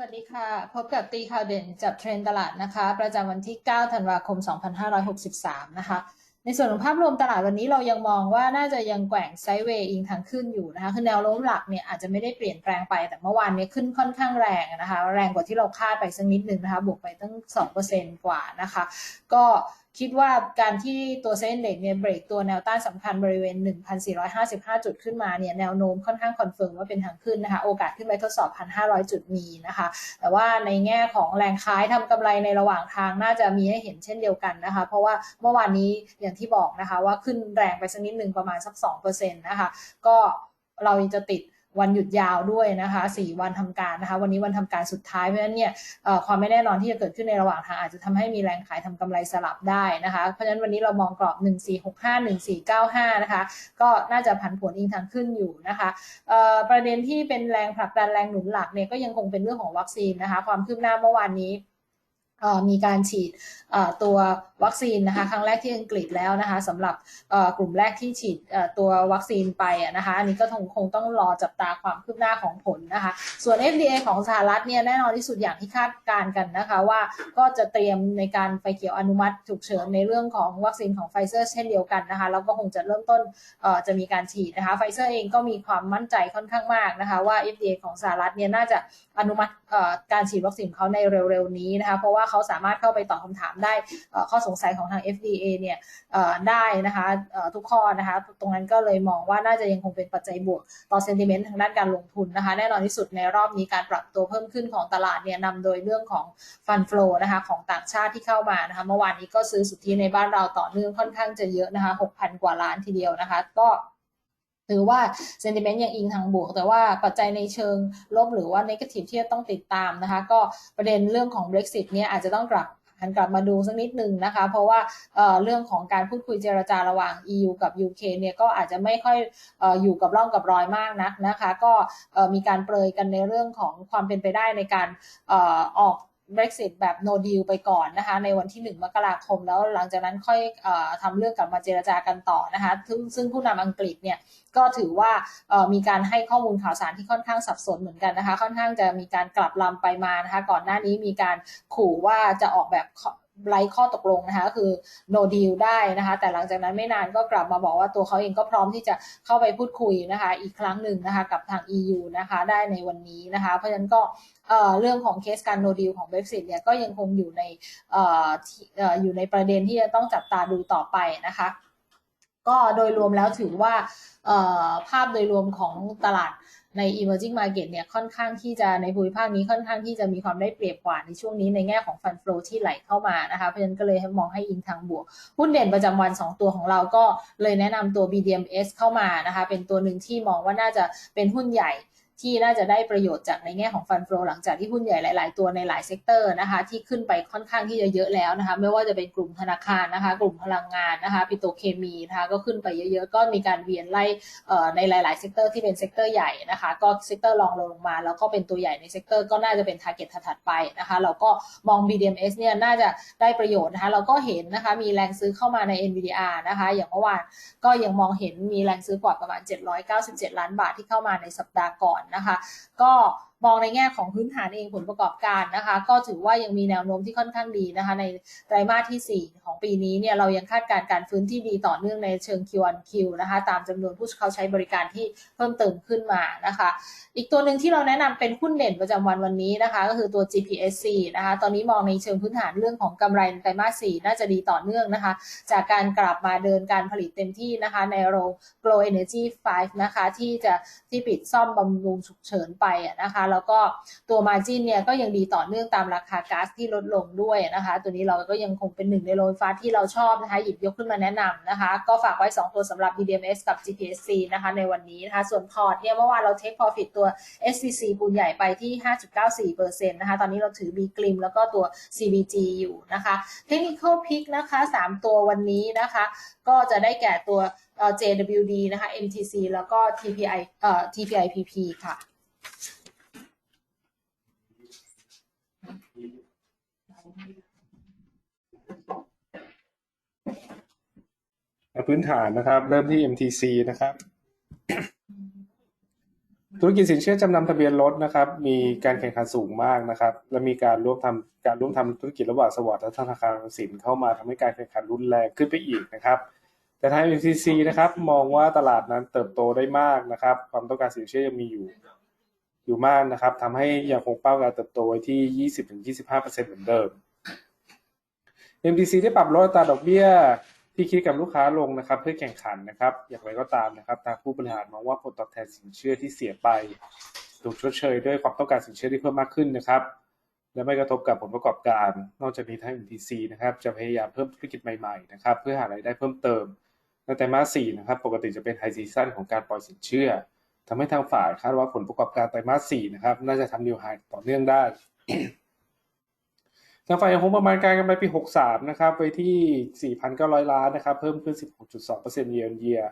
สวัสดีค่ะ พบกับตีข่าวเด่นจับเทรนตลาดนะคะ ประจำวันที่ 9 ธันวาคม 2563 นะคะ ในส่วนของภาพรวมตลาดวันนี้เรายังมองว่าน่าจะยังแกว่งไซด์เวย์อิงทางขึ้นอยู่นะคะ คือแนวโน้มหลักเนี่ยอาจจะไม่ได้เปลี่ยนแปลงไป แต่เมื่อวานนี้ขึ้นค่อนข้างแรงนะคะ แรงกว่าที่เราคาดไปสักนิดนึงนะคะ บวกไปตั้ง 2%กว่านะคะ ก็คิดว่าการที่ตัวเซ็นเด็กเนี่ยเบรกตัวแนวต้านสำคัญบริเวณ 1,455 จุดขึ้นมาเนี่ยแนวโน้มค่อนข้างคอนเฟิร์มว่าเป็นทางขึ้นนะคะ โอกาสขึ้นไปทดสอบ 1,500 จุดมีนะคะ แต่ว่าในแง่ของแรงขายทำกำไรในระหว่างทางน่าจะมีให้เห็นเช่นเดียวกันนะคะ เพราะว่าเมื่อวานนี้อย่างที่บอกนะคะว่าขึ้นแรงไปสักนิดหนึ่งประมาณสัก2%นะคะ ก็เราจะติด วันหยุดยาวด้วยนะคะ4วันทำการนะคะ วันนี้วันทำการสุดท้ายเพราะฉะนั้นเนี่ยความไม่แน่นอนที่จะเกิดขึ้นในระหว่างทางอาจจะทำให้มีแรงขายทำกำไรสลับได้นะคะ เพราะฉะนั้นวันนี้เรามองกรอบ 1465 1495 นะคะ ก็น่าจะผันผวนอิงทางขึ้นอยู่นะคะประเด็นที่เป็นแรงผลักดันแรงหนุนหลักเนี่ยก็ยังคงเป็นเรื่องของวัคซีนนะคะ ความคืบหน้าเมื่อวานนี้มีการฉีดตัว วัคซีนนะคะ ครั้งแรกที่อังกฤษแล้วนะคะสำหรับกลุ่มแรกที่ฉีดตัววัคซีนไปนะคะอันนี้ก็คงคงต้องรอจับตาความคืบหน้าของผลนะคะ ส่วน FDA ของสหรัฐเนี่ยแน่นอนที่สุดอย่างที่คาดการกันนะคะว่าก็จะเตรียมในการไฟเขียวอนุมัติฉุกเฉินในเรื่องของวัคซีนของไฟเซอร์เช่นเดียวกันนะคะแล้วก็คงจะเริ่มต้นจะมีการฉีดนะคะไฟเซอร์เองก็มีความมั่นใจค่อนข้างมากนะคะว่า FDA ของสหรัฐเนี่ยน่าจะอนุมัติการฉีดวัคซีนเขาในเร็วๆนี้นะคะเพราะว่าเขาสามารถเข้าไปตอบคำถามได้ข้อสงสัยของทาง FDA เนี่ยได้นะคะทุกข้อนะคะ ตรงนั้นก็เลยมองว่าน่าจะยังคงเป็นปัจจัยบวกต่อเซนติเมนต์ทางด้านการลงทุนนะคะ แน่นอนที่สุดในรอบนี้การปรับตัวเพิ่มขึ้นของตลาดเนี่ยนำโดยเรื่องของฟันฟลูนะคะของต่างชาติที่เข้ามานะคะ เมื่อวานนี้ก็ซื้อสุทธิในบ้านเราต่อเนื่องค่อนข้างจะเยอะนะคะ6,000 กว่าล้านทีเดียวนะคะ ก็ถือว่าเซนติเมนต์ยังอิงทางบวก แต่ว่าปัจจัยในเชิงลบหรือว่าเนกาทีฟที่จะต้องติดตามนะคะ ก็ประเด็นเรื่องของ Brexit เนี่ยอาจจะต้องกลับ หันกลับมาดูสักนิดหนึ่งนะคะ เพราะว่าเรื่องของการพูดคุยเจรจาระหว่าง EU กับ UK เนี่ยก็อาจจะไม่ค่อยออยู่กับร่องกับรอยมากนักนะคะ ก็มีการเปรยกันในเรื่องของความเป็นไปได้ในการออก Brexit แบบ no deal ไปก่อนนะคะ ในวันที่ 1 มกราคม แล้วหลังจากนั้นค่อยอทำเรื่องกลับมาเจรจากันต่อนะคะซึ่งซึ่งผู้นำอังกฤษเนี่ยก็ถือว่ามีการให้ข้อมูลข่าวสารที่ค่อนข้างสับสนเหมือนกันนะคะ ค่อนข้างจะมีการกลับลำไปมานะคะ ก่อนหน้านี้มีการขู่ว่าจะออกแบบ ไร้ข้อตกลงนะคะ คือ no deal ได้นะคะ แต่หลังจากนั้นไม่นานก็กลับมาบอกว่าตัวเขาเองก็พร้อมที่จะเข้าไปพูดคุยนะคะ อีกครั้งหนึ่งนะคะ กับทาง EU นะคะ ได้ในวันนี้นะคะ เพราะฉะนั้นก็เรื่องของเคสการ no deal ของ Brexit เนี่ยก็ยังคงอยู่ในอยู่ในประเด็นที่จะต้องจับตาดูต่อไปนะคะ ก็โดยรวมแล้วถือว่าภาพโดยรวมของตลาด ใน emerging market เนี่ยค่อนข้างที่จะในภูมิภาคนี้ค่อนข้างที่จะมีความได้เปรียบกว่าในช่วงนี้ในแง่ของฟันฟลูที่ไหลเข้ามานะคะเพราะฉะนั้นก็เลยมองให้อิงทางบวก หุ้นเด่นประจำวัน 2 ตัวของเราก็เลยแนะนำตัว BDMs เข้ามานะคะเป็นตัวหนึ่งที่มองว่าน่าจะเป็นหุ้นใหญ่ ที่น่าจะได้ประโยชน์จากในแง่ของฟันฟลอหลังจากที่หุ้นใหญ่หลาย ๆ ตัวในหลายเซกเตอร์นะคะที่ขึ้นไปค่อนข้างที่จะเยอะแล้วนะคะไม่ว่าจะเป็นกลุ่มธนาคารนะคะ กลุ่มพลังงานนะคะปิโตเคมีนะคะก็ขึ้นไปเยอะ ๆ ก็มีการเวียนไล่ในหลาย ๆ เซกเตอร์ที่เป็นเซกเตอร์ใหญ่นะคะก็เซกเตอร์รองลงมา แล้วก็เป็นตัวใหญ่ในเซกเตอร์ก็น่าจะเป็นทาร์เก็ตถัดไปนะคะเราก็มอง BDMs เนี่ยน่าจะได้ประโยชน์นะคะเราก็เห็นนะคะมีแรงซื้อเข้ามาใน NVDR นะคะอย่างเมื่อวานก็ยังมองเห็นมีแรงซื้อกว่าประมาณ 797 ล้านบาทที่เข้ามาในสัปดาห์ก่อนนะคะ ก็ มองในแง่ของพื้นฐานเองผลประกอบการนะคะ ก็ถือว่ายังมีแนวโน้มที่ค่อนข้างดีนะคะ ในไตรมาสที่ 4 ของปีนี้เนี่ยเรายังคาดการการฟื้นที่ดีต่อเนื่องในเชิง Q1Q นะคะ ตามจำนวนผู้เข้าใช้บริการที่เพิ่มเติมขึ้นมานะคะ อีกตัวหนึ่งที่เราแนะนำเป็นหุ้นเด่นประจำวันวันนี้นะคะ ก็คือตัว GPSC นะคะ ตอนนี้มองในเชิงพื้นฐานเรื่องของกำไรไตรมาส 4 น่าจะดีต่อเนื่องนะคะ จากการกลับมาเดินการผลิตเต็มที่นะคะ ในโรง Glow Energy 5 นะคะ ที่จะที่ปิดซ่อมบำรุงฉุกเฉินไปนะคะแล้วก็ตัวมาจินเนี่ยก็ยังดีต่อเนื่องตามราคาก๊าซที่ลดลงด้วยนะคะ ตัวนี้เราก็ยังคงเป็นหนึ่งในโรงไฟฟ้าที่เราชอบนะคะหยิบยกขึ้นมาแนะนำนะคะ ก็ฝากไว้ 2 ตัวสำหรับ BDMs กับ GPSC นะคะในวันนี้นะคะส่วนพอร์ตเนี่ยเมื่อวานเราเทคพอฟิตตัว SCC ปูนใหญ่ไปที่ 5.94%นะคะตอนนี้เราถือ B กลิมแล้วก็ตัว CBG อยู่นะคะ Technical Pick นะคะ 3 ตัววันนี้นะคะ ก็จะได้แก่ตัว JWD นะคะ MTC แล้วก็ TPI เอ่อ TPIPP ค่ะ พื้นฐานนะครับ เริ่มที่ MTC นะครับ ธุรกิจสินเชื่อจำนำทะเบียนรถนะครับ มีการแข่งขันสูงมากนะครับ และมีการร่วมทำการร่วมทำธุรกิจระหว่างสวัสดิ์และธนาคารสินเข้ามาทำให้การแข่งขันรุนแรงขึ้นไปอีกนะครับแต่ทาง MCC นะครับมองว่าตลาดนั้นเติบโตได้มากนะครับ ความต้องการสินเชื่อยังมีอยู่อยู่มากนะครับทำให้ยังคงเป้าการเติบโตไว้ที่ 20-25%เหมือนเดิม MDC ได้ปรับลดอัตราดอกเบี้ย ที่คิดกับลูกค้าลงนะครับ เพื่อแข่งขันนะครับ อย่างไรก็ตามนะครับทางผู้บริหารมองว่าผลตอบแทนสินเชื่อที่เสียไปถูกชดเชยด้วยความต้องการสินเชื่อที่เพิ่มมากขึ้นนะครับ และไม่กระทบกับผลประกอบการ นอกจากนี้ทาง MTC นะครับจะพยายามเพิ่มธุรกิจใหม่ๆนะครับเพื่อหารายได้เพิ่มเติมในไตรมาส4นะครับปกติจะเป็นไฮซีซั่นของการปล่อยสินเชื่อทำให้ทางฝ่ายคาดว่าผลประกอบการไตรมาส4นะครับน่าจะทำนิวไฮต่อเนื่องได้ ทางฝ่ายยังคงประมาณการกำไรปี 63 นะครับไปที่ 4,900 ล้านนะครับ เพิ่มขึ้น 16.2% year on year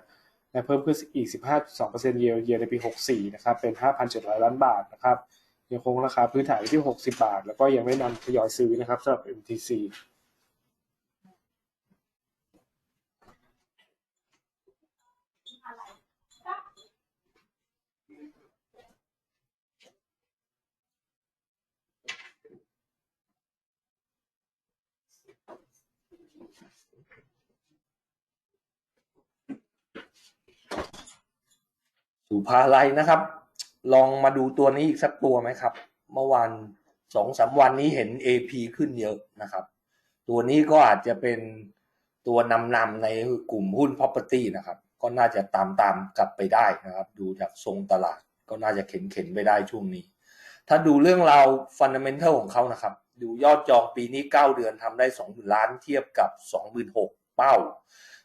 และเพิ่มขึ้นอีก 15.2% year on year ในปี 64 นะครับ เป็น 5,700 ล้านบาทนะครับ ยังคงราคาพื้นฐานที่ 60 บาท แล้วก็ยังไม่นำทยอยซื้อนะครับสำหรับ MTC สุภาลัยนะครับ ลองมาดูตัวนี้อีกสักตัวไหมครับ เมื่อวันสองสามวันนี้เห็น AP ขึ้นเยอะนะครับ ตัวนี้ก็อาจจะเป็นตัวนำนำในกลุ่มหุ้น property นะครับ ก็น่าจะตามตามกลับไปได้นะครับ ดูจากทรงตลาดก็น่าจะเข็นเข็นไปได้ช่วงนี้ ถ้าดูเรื่องราว fundamental ของเขานะครับ ดูยอดจองปีนี้ 9 เดือนทำได้ 20,000ล้านเทียบกับ 26,000เป้า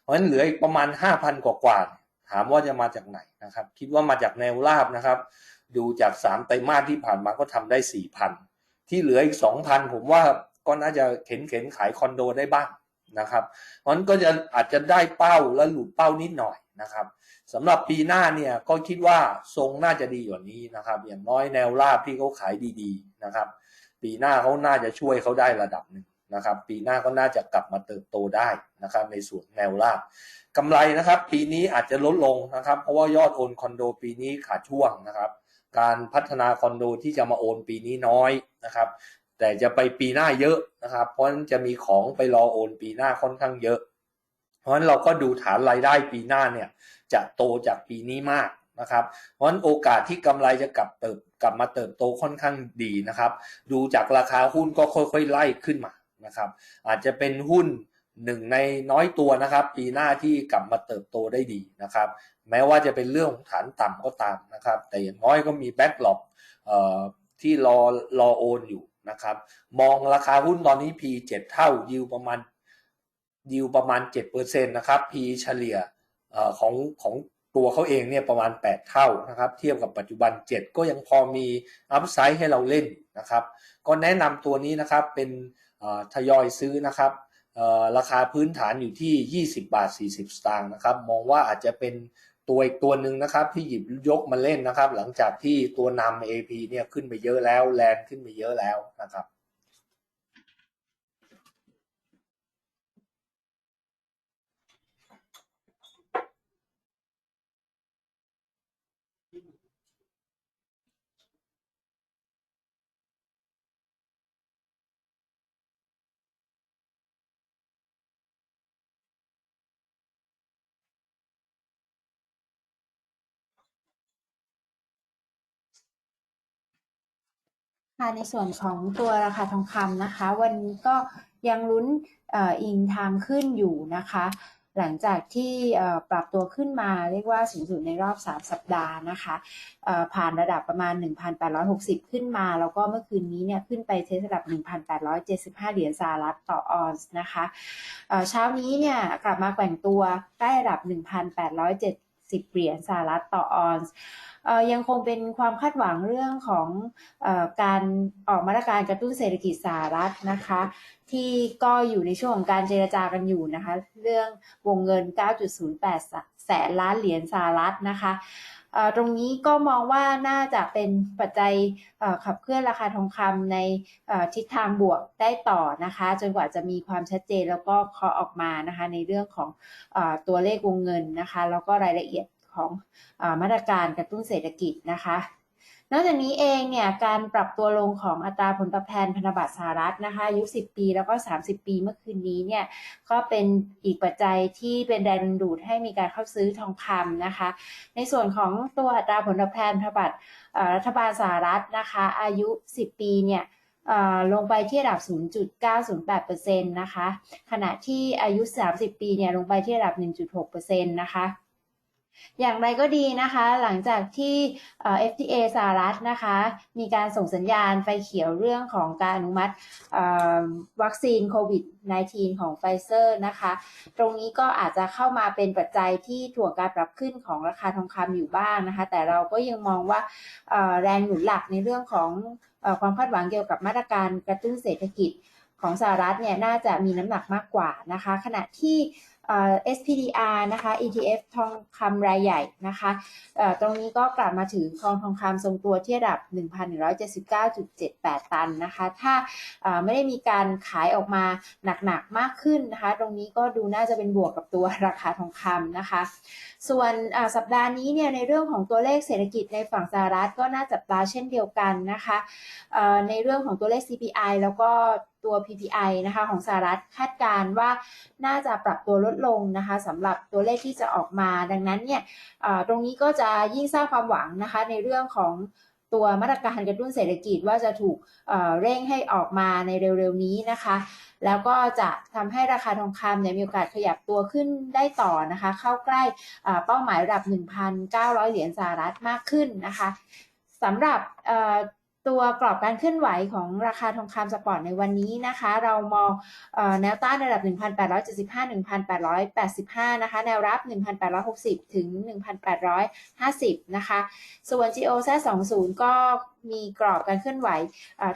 เพราะฉะนั้นเหลืออีกประมาณ 5,000 กว่ากว่า ถามว่าจะมาจากไหนนะครับ คิดว่ามาจากแนวราบนะครับ ดูจากสามไตรมาสที่ผ่านมาก็ทำได้สี่พันที่เหลืออีกสองพันผมว่าก็น่าจะเข็นเข็นขายคอนโดได้บ้างนะครับเพราะฉะนั้นก็จะอาจจะได้เป้าและหลุดเป้านิดหน่อยนะครับสำหรับปีหน้าเนี่ยก็คิดว่าทรงน่าจะดีกว่านี้นะครับ อย่างน้อยแนวราบที่เขาขายดีๆนะครับ ปีหน้าเขาน่าจะช่วยเขาได้ระดับหนึ่ง นะครับ ปีหน้าก็น่าจะกลับมาเติบโตได้นะครับ ในส่วนแนวราบกำไรนะครับ ปีนี้อาจจะลดลงนะครับ เพราะว่ายอดโอนคอนโดปีนี้ขาดช่วงนะครับ การพัฒนาคอนโดที่จะมาโอนปีนี้น้อยนะครับ แต่จะไปปีหน้าเยอะนะครับ เพราะฉะนั้นจะมีของไปรอโอนปีหน้าค่อนข้างเยอะ เพราะฉะนั้นเราก็ดูฐานรายได้ปีหน้าเนี่ยจะโตจากปีนี้มากนะครับเพราะฉะนั้นโอกาสที่กำไรจะกลับเติบกลับมาเติบโตค่อนข้างดีนะครับ ดูจากราคาหุ้นก็ค่อยๆไล่ขึ้นมา นะครับ อาจจะเป็นหุ้นหนึ่งในน้อยตัวนะครับ ปีหน้าที่กลับมาเติบโตได้ดีนะครับ แม้ว่าจะเป็นเรื่องของฐานต่ำก็ตามนะครับ แต่อย่างน้อยก็มีแบ็กหลอกที่รอรอโอนอยู่นะครับ มองราคาหุ้นตอนนี้ P 7เท่ายิวประมาณยิวประมาณ7%นะครับ P เฉลี่ยอของของตัวเขาเองเนี่ยประมาณ 8 เท่านะครับ เทียบกับปัจจุบัน 7 ก็ยังพอมีอัพไซด์ให้เราเล่นนะครับ ก็แนะนำตัวนี้นะครับเป็น ทยอยซื้อนะครับราคาพื้นฐานอยู่ที่ 20 บาท 40 สตางค์นะครับ มองว่าอาจจะเป็นตัวอีกตัวหนึ่งนะครับ ที่หยิบยกมาเล่นนะครับ หลังจากที่ตัวนำ AP เนี่ยขึ้นไปเยอะแล้วแลนขึ้นไปเยอะแล้วนะครับ ค่ะในส่วนของตัวราคาทองคำนะคะ วันนี้ก็ยังลุ้นอิงทางขึ้นอยู่นะคะ หลังจากที่ปรับตัวขึ้นมาเรียกว่าสูงสุดในรอบ 3 สัปดาห์นะคะผ่านระดับประมาณ 1,860 ขึ้นมา แล้วก็เมื่อคืนนี้เนี่ยขึ้นไปเทสระดับ 1,875 เหรียญสหรัฐต่อออนซ์นะคะเอ่อเช้านี้เนี่ยกลับมาแกว่งตัวใกล้ระดับ 1,870 เหรียญสหรัฐต่อออนซ์ยังคงเป็นความคาดหวังเรื่องของอการออกมาตรการกระตุ้นเศรษฐกิจสหรัฐนะคะ ที่ก็อยู่ในช่วงของการเจรจากันอยู่นะคะ เรื่องวงเงิน 9.08 แสนล้านเหรียญสหรัฐนะคะ ตรงนี้ก็มองว่าน่าจะเป็นปัจจัยขับเคลื่อนราคาทองคำในทิศทางบวกได้ต่อนะคะ จนกว่าจะมีความชัดเจนแล้วก็เคาะออกมานะคะ ในเรื่องของอตัวเลขวงเงินนะคะ แล้วก็รายละเอียดของอมาตรการกระตุ้นเศรษฐกิจนะคะ นอกจากนี้เองเนี่ยการปรับตัวลงของอัตราผลตอบแทนพันธบัตรสหรัฐนะคะอายุ 10 ปีแล้วก็ 30 ปีเมื่อคืนนี้เนี่ยก็เป็นอีกปัจจัยที่เป็นแรงดูดให้มีการเข้าซื้อทองคำนะคะ ในส่วนของตัวอัตราผลตอบแทนพันธบัตรรัฐบาลสหรัฐนะคะ อายุ 10 ปีเนี่ยลงไปที่ระดับ 0.908%นะคะ ขณะที่อายุ 30 ปีเนี่ยลงไปที่ระดับ 1.6%นะคะ อย่างไรก็ดีนะคะ หลังจากที่ FDA สหรัฐนะคะ มีการส่งสัญญาณไฟเขียวเรื่องของการอนุมัติวัคซีนโควิด -19 ของไฟเซอร์นะคะ ตรงนี้ก็อาจจะเข้ามาเป็นปัจจัยที่ถ่วงการปรับขึ้นของราคาทองคำอยู่บ้างนะคะ แต่เราก็ยังมองว่าแรงหนุนหลักในเรื่องของอความคาดหวังเกี่ยวกับมาตรการกระตุ้นเศรษฐกิจของสหรัฐเนี่ยน่าจะมีน้ำหนักมากกว่านะคะ ขณะที่ SPDR นะคะ ETF ทองคำรายใหญ่นะคะเอ่อตรงนี้ก็กลับมาถือครองทองคำทรงตัวที่ระดับ 1,179.78 ตันนะคะ ถ้าเอ่อไม่ได้มีการขายออกมาหนักๆมากขึ้นนะคะ ตรงนี้ก็ดูน่าจะเป็นบวกกับตัวราคาทองคำนะคะ ส่วนสัปดาห์นี้เนี่ยในเรื่องของตัวเลขเศรษฐกิจในฝั่งสหรัฐก็น่าจับตาเช่นเดียวกันนะคะในเรื่องของตัวเลข CPI แล้วก็ ตัว PPI นะคะของสหรัฐคาดการ์ว่าน่าจะปรับตัวลดลงนะคะสำหรับตัวเลขที่จะออกมา ดังนั้นเนี่ยตรงนี้ก็จะยิ่งสร้างความหวังนะคะในเรื่องของตัวมาตรการกระตุ้นเศรษฐกิจว่าจะถูกเเร่งให้ออกมาในเร็วๆนี้นะคะ แล้วก็จะทำให้ราคาทองคำเนี่ยมีโอกาสขยับตัวขึ้นได้ต่อนะคะ เข้าใกล้อ่าเป้าหมายระดับ 1,900 เหรียญสหรัฐมากขึ้นนะคะสำหรับ ตัวกรอบการเคลื่อนไหวของราคาทองคำสปอร์ตในวันนี้นะคะ เรามองออแนวต้านในระดับ 1,875-1,885 นะคะ แนวรับ 1,860 ถึง 1,850 นะคะ ส่วน GO Z 20 ก็มีกรอบการเคลื่อนไหว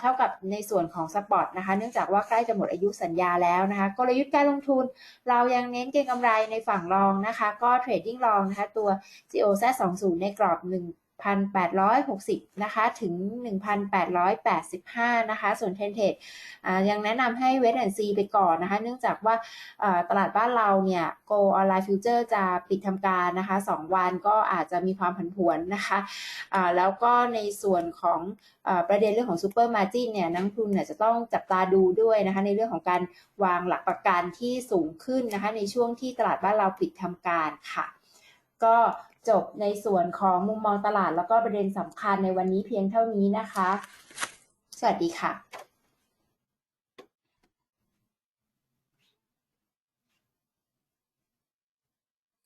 เท่ากับในส่วนของสปอร์ตนะคะ เนื่องจากว่าใกล้จะหมดอายุสัญญาแล้วนะคะ กลยุทธ์การลงทุนเรายังเน้นเก็งกำไรในฝั่งรองนะคะ ก็เทรดดิ้งรองนะคะ ตัว GOZ 20 ในกรอบ 1,860 นะคะ ถึง 1,885 นะคะ ส่วนเทนเทดยังแนะนำให้เวทแอนซีไปก่อนนะคะ เนื่องจากว่าตลาดบ้านเราเนี่ย Go Online Future จะปิดทำการนะคะ 2 วันก็อาจจะมีความผันผวนนะคะอ่าแล้วก็ในส่วนของอประเด็นเรื่องของซูเปอร์มาจินเนี่ยนักลงทุนเนี่ยจะต้องจับตาดูด้วยนะคะ ในเรื่องของการวางหลักประกันที่สูงขึ้นนะคะ ในช่วงที่ตลาดบ้านเราปิดทำการค่ะ ก็ จบในส่วนของมุมมองตลาดแล้วก็ประเด็นสำคัญในวันนี้เพียงเท่านี้นะคะ สวัสดีค่ะ